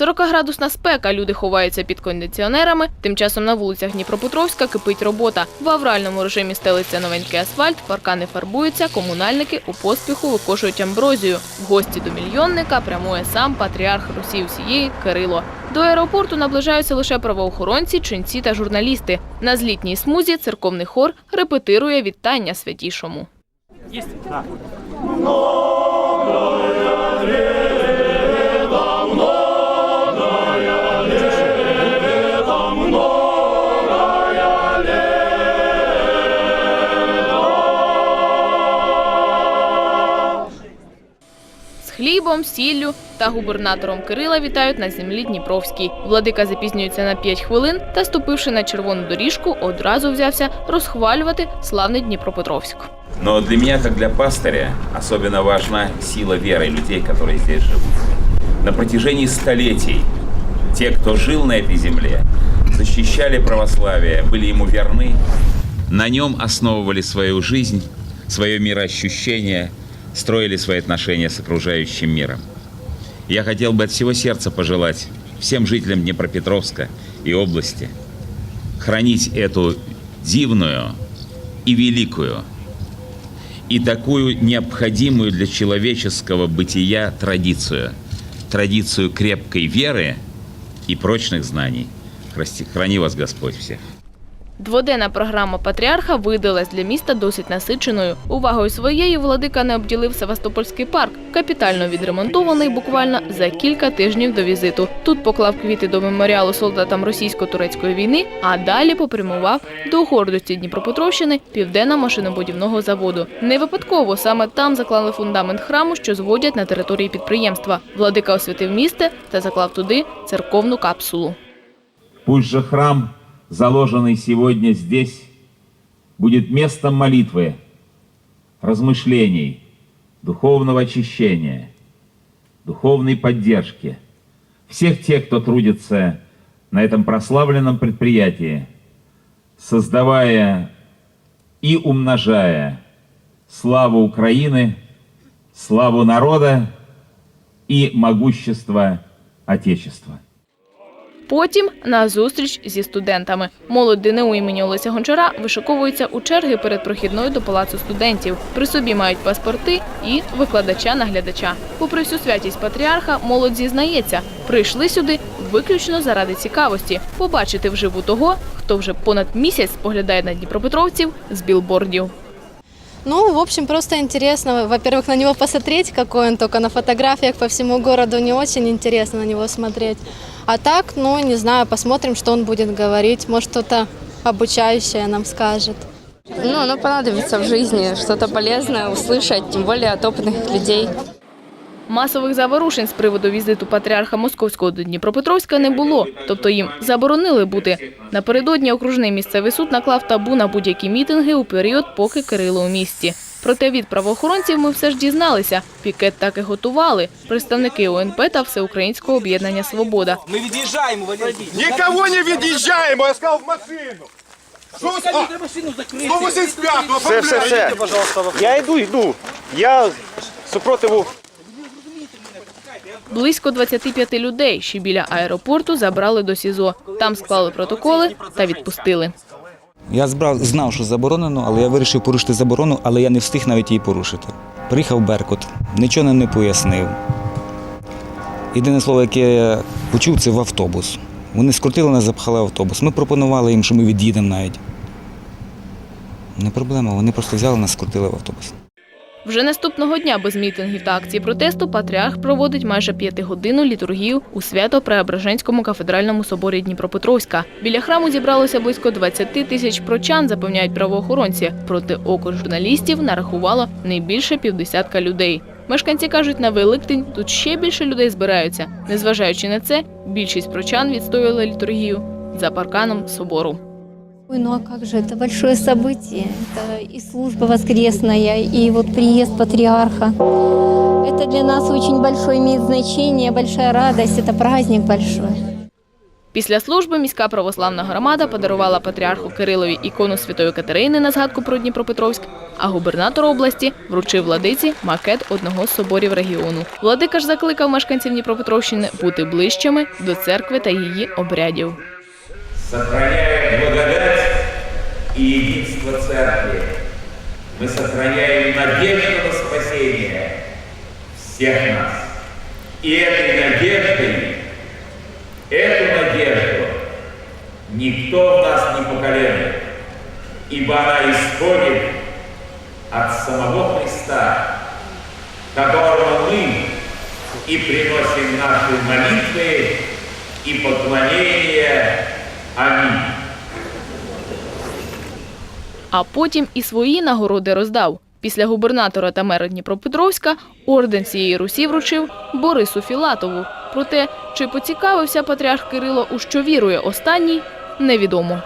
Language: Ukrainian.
40-градусна спека, люди ховаються під кондиціонерами. Тим часом на вулицях Дніпропетровська кипить робота. В авральному режимі стелиться новенький асфальт, паркани фарбуються, комунальники у поспіху викошують амброзію. В гості до мільйонника прямує сам патріарх Русі усієї Кирило. До аеропорту наближаються лише правоохоронці, ченці та журналісти. На злітній смузі церковний хор репетирує вітання святішому. З хлібом, сіллю та губернатором Кирила вітають на землі Дніпровській. Владика запізнюється на 5 хвилин та, ступивши на червону доріжку, одразу взявся розхвалювати славний Дніпропетровськ. Но для меня, как для пастыря, особенно важна сила веры людей, которые здесь живут. На протяжении столетий те, кто жил на этой земле, защищали православие, были ему верны, на нем основывали свою жизнь, свое мироощущение, строили свои отношения с окружающим миром. Я хотел бы от всего сердца пожелать всем жителям Днепропетровска и области хранить эту дивную и великую и такую необходимую для человеческого бытия традицию. Традицию крепкой веры и прочных знаний. Храни- вас Господь всех. Дводенна програма патріарха видалась для міста досить насиченою. Увагою своєю владика не обділив Севастопольський парк, капітально відремонтований буквально за кілька тижнів до візиту. Тут поклав квіти до меморіалу солдатам російсько-турецької війни, а далі попрямував до гордості Дніпропетровщини південна машинобудівного заводу. Не випадково саме там заклали фундамент храму, що зводять на території підприємства. Владика освятив місце та заклав туди церковну капсулу. Пусть же храм, заложенный сегодня здесь, будет местом молитвы, размышлений, духовного очищения, духовной поддержки всех тех, кто трудится на этом прославленном предприятии, создавая и умножая славу Украины, славу народа и могущество Отечества. Потім на зустріч зі студентами. Молодь ДНУ імені Олеся Гончара вишиковується у черги перед прохідною до палацу студентів. При собі мають паспорти і викладача-наглядача. Попри всю святість патріарха, молодь зізнається, прийшли сюди виключно заради цікавості побачити вживу того, хто вже понад місяць споглядає на дніпропетровців з білбордів. Ну, в общем, просто интересно, во-первых, на него посмотреть, какой он, только на фотографиях по всему городу не очень интересно на него смотреть. А так, ну, не знаю, посмотрим, что он будет говорить, может, что-то обучающее нам скажет. Ну, оно понадобится в жизни, что-то полезное услышать, тем более от опытных людей. Масових заворушень з приводу візиту патріарха Московського до Дніпропетровська не було, тобто їм заборонили бути. Напередодні окружний місцевий суд наклав табу на будь-які мітинги у період, поки Кирило у місті. Проте від правоохоронців ми все ж дізналися. Пікет так і готували. Представники ОНП та Всеукраїнського об'єднання Свобода. Ми від'їжджаємо, Валерій. Никого не від'їжджаємо, я сказав в машину. Що ви а, машину закрити. Все, все, все. Я йду, йду. Я супротиву Близько 25 людей ще біля аеропорту забрали до СІЗО. Там склали протоколи та відпустили. Я знав, що заборонено, але я вирішив порушити заборону, але я не встиг навіть її порушити. Приїхав Беркут, нічого не пояснив. Єдине слово, яке я почув, це в автобус. Вони скрутили нас, запхали в автобус. Ми пропонували їм, що ми від'їдемо навіть. Не проблема, вони просто взяли нас, скрутили в автобус. Вже наступного дня без мітингів та акцій протесту патріарх проводить майже п'ятигодинну літургію у Свято-Преображенському кафедральному соборі Дніпропетровська. Біля храму зібралося близько 20 тисяч прочан, запевняють правоохоронці. Проти око журналістів нарахувало не більше півдесятка людей. Мешканці кажуть, на Великдень тут ще більше людей збираються. Незважаючи на це, більшість прочан відстояли літургію за парканом собору. Ой, ну а как же, это большое событие. Это и служба воскресная, и вот приезд патриарха. Это для нас очень большое имеет значение, большая радость, это праздник большой. Після служби міська православна громада подарувала патріарху Кирилові ікону Святої Катерини на згадку про Дніпропетровськ, а губернатор області вручив владиці макет одного з соборів регіону. Владика ж закликав мешканців Дніпропетровщини бути ближчими до церкви та її обрядів. И единство Церкви, мы сохраняем надежду на спасение всех нас. И этой надеждой, эту надежду никто в нас не поколеблет, ибо она исходит от самого Христа, которому мы и приносим наши молитвы и поклонение. Аминь. А потім і свої нагороди роздав. Після губернатора та мера Дніпропетровська орден цієї Русі вручив Борису Філатову. Проте, чи поцікавився патріарх Кирило, у що вірує останній, невідомо.